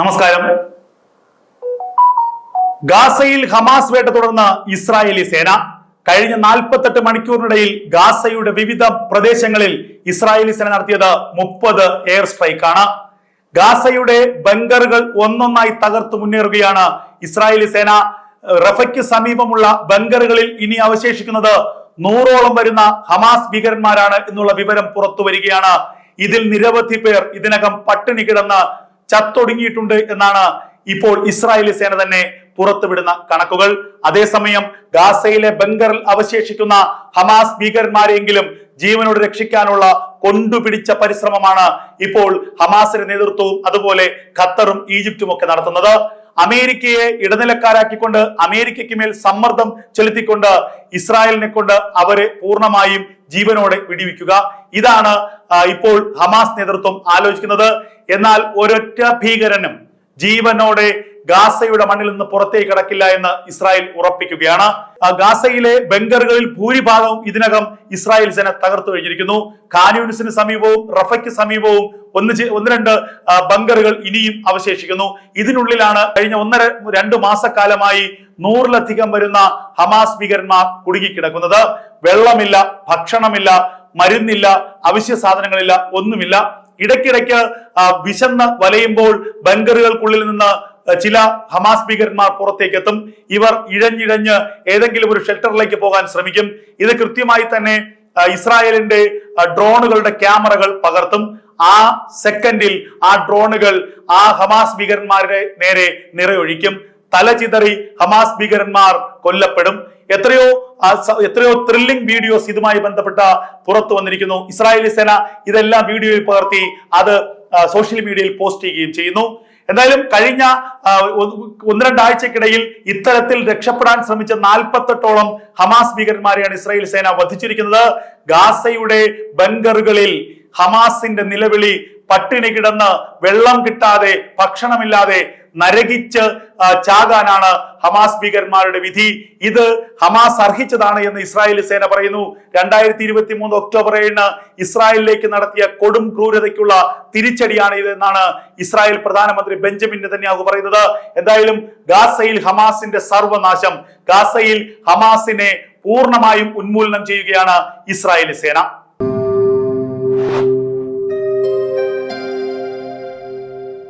നമസ്കാരം. ഗാസയിൽ ഹമാസ് വേട്ട തുടർന്ന് ഇസ്രായേലി സേന കഴിഞ്ഞ നാൽപ്പത്തെട്ട് മണിക്കൂറിനിടയിൽ ഗാസയുടെ വിവിധ പ്രദേശങ്ങളിൽ ഇസ്രായേലി സേന നടത്തിയത് മുപ്പത് എയർ സ്ട്രൈക്കാണ്. ഗാസയുടെ ബങ്കറുകൾ ഒന്നൊന്നായി തകർത്ത് മുന്നേറുകയാണ് ഇസ്രായേലി സേന. റഫയ്ക്ക് സമീപമുള്ള ബങ്കറുകളിൽ ഇനി അവശേഷിക്കുന്നത് നൂറോളം വരുന്ന ഹമാസ് ഭീകരന്മാരാണ് എന്നുള്ള വിവരം പുറത്തു വരികയാണ്. ഇതിൽ നിരവധി പേർ ഇതിനകം പട്ടിണി കിടന്ന് ചത്തൊടുങ്ങിയിട്ടുണ്ട് എന്നാണ് ഇപ്പോൾ ഇസ്രായേലി സേന തന്നെ പുറത്തുവിടുന്ന കണക്കുകൾ. അതേസമയം ഗാസയിലെ ബംഗറിൽ അവശേഷിക്കുന്ന ഹമാസ് ഭീകരന്മാരെങ്കിലും ജീവനോട് രക്ഷിക്കാനുള്ള കൊണ്ടുപിടിച്ച പരിശ്രമമാണ് ഇപ്പോൾ ഹമാസിന്റെ നേതൃത്വവും അതുപോലെ ഖത്തറും ഈജിപ്തും ഒക്കെ നടത്തുന്നത്. അമേരിക്കയെ ഇടനിലക്കാരാക്കിക്കൊണ്ട് അമേരിക്കയ്ക്ക് മേൽ സമ്മർദ്ദം ചെലുത്തിക്കൊണ്ട് ഇസ്രായേലിനെ കൊണ്ട് അവരെ പൂർണമായും ജീവനോടെ വിടിവിക്കുക. ഇതാണ് ഇപ്പോൾ ഹമാസ് നേതൃത്വം ആലോചിക്കുന്നത്. എന്നാൽ ഒരൊറ്റ ഭീകരനും ജീവനോടെ ഗാസയുടെ മണ്ണിൽ നിന്ന് പുറത്തേക്ക് കടക്കില്ല എന്ന് ഇസ്രായേൽ ഉറപ്പിക്കുകയാണ്. ഗാസയിലെ ബംഗറുകളിൽ ഭൂരിഭാഗവും ഇതിനകം ഇസ്രായേൽ സേന തകർത്തു കഴിഞ്ഞിരിക്കുന്നു. കാനൂനിസിന് സമീപവും റഫയ്ക്ക് സമീപവും ഒന്ന് ഒന്ന് രണ്ട് ബങ്കറുകൾ ഇനിയും അവശേഷിക്കുന്നു. ഇതിനുള്ളിലാണ് കഴിഞ്ഞ ഒന്നര രണ്ടു മാസക്കാലമായി നൂറിലധികം വരുന്ന ഹമാസ് ഭീകരന്മാർ കുടുങ്ങിക്കിടക്കുന്നത്. വെള്ളമില്ല ഭക്ഷണമില്ല മരുന്നില്ല അവശ്യ സാധനങ്ങളില്ല ഒന്നുമില്ല. ഇടയ്ക്കിടയ്ക്ക് വിശന്ന് വലയുമ്പോൾ ബങ്കറുകൾക്കുള്ളിൽ നിന്ന് ചില ഹമാസ് ഭീകരന്മാർ പുറത്തേക്ക് എത്തും ഇവർ ഇഴഞ്ഞിഴഞ്ഞ് ഏതെങ്കിലും ഒരു ഷെൽട്ടറിലേക്ക് പോകാൻ ശ്രമിക്കും. ഇത് കൃത്യമായി തന്നെ ഇസ്രായേലിന്റെ ഡ്രോണുകളുടെ ക്യാമറകൾ പകർത്തും. ആ സെക്കൻഡിൽ ആ ഡ്രോണുകൾ ആ ഹമാസ് ഭീകരന്മാരുടെ നേരെ നിറയൊഴിക്കും. തലചിതറി ഹമാസ് ഭീകരന്മാർ കൊല്ലപ്പെടും. എത്രയോ എത്രയോ ത്രില്ലിംഗ് വീഡിയോസ് ഇതുമായി ബന്ധപ്പെട്ട പുറത്തു വന്നിരിക്കുന്നു. ഇസ്രായേലി സേന ഇതെല്ലാം വീഡിയോയിൽ പകർത്തി അത് സോഷ്യൽ മീഡിയയിൽ പോസ്റ്റ് ചെയ്യുകയും ചെയ്യുന്നു. എന്തായാലും കഴിഞ്ഞ ഒന്ന് രണ്ടാഴ്ചക്കിടയിൽ ഇത്തരത്തിൽ രക്ഷപ്പെടാൻ ശ്രമിച്ച നാൽപ്പത്തെട്ടോളം ഹമാസ് ഭീകരന്മാരെയാണ് ഇസ്രായേൽ സേന വധിച്ചിരിക്കുന്നത്. ഗാസയുടെ ബങ്കറുകളിൽ ഹമാസിന്റെ നിലവിളി പട്ടിണി കിടന്ന് വെള്ളം കിട്ടാതെ ഭക്ഷണമില്ലാതെ നരകിച്ച് ചാകാനാണ് ഹമാസ് ഭീകരന്മാരുടെ വിധി. ഇത് ഹമാസ് അർഹിച്ചതാണ് എന്ന് ഇസ്രായേൽ സേന പറയുന്നു. രണ്ടായിരത്തി ഇരുപത്തി മൂന്ന് ഒക്ടോബർ ഏഴിന് ഇസ്രായേലിലേക്ക് നടത്തിയ കൊടും ക്രൂരതയ്ക്കുള്ള തിരിച്ചടിയാണ് ഇത് എന്നാണ് ഇസ്രായേൽ പ്രധാനമന്ത്രി ബെഞ്ചമിൻ നെതന്യാഹു പറയുന്നത്. എന്തായാലും ഗാസയിൽ ഹമാസിന്റെ സർവനാശം ഗാസയിൽ ഹമാസിനെ പൂർണമായും ഉന്മൂലനം ചെയ്യുകയാണ് ഇസ്രായേലി സേന.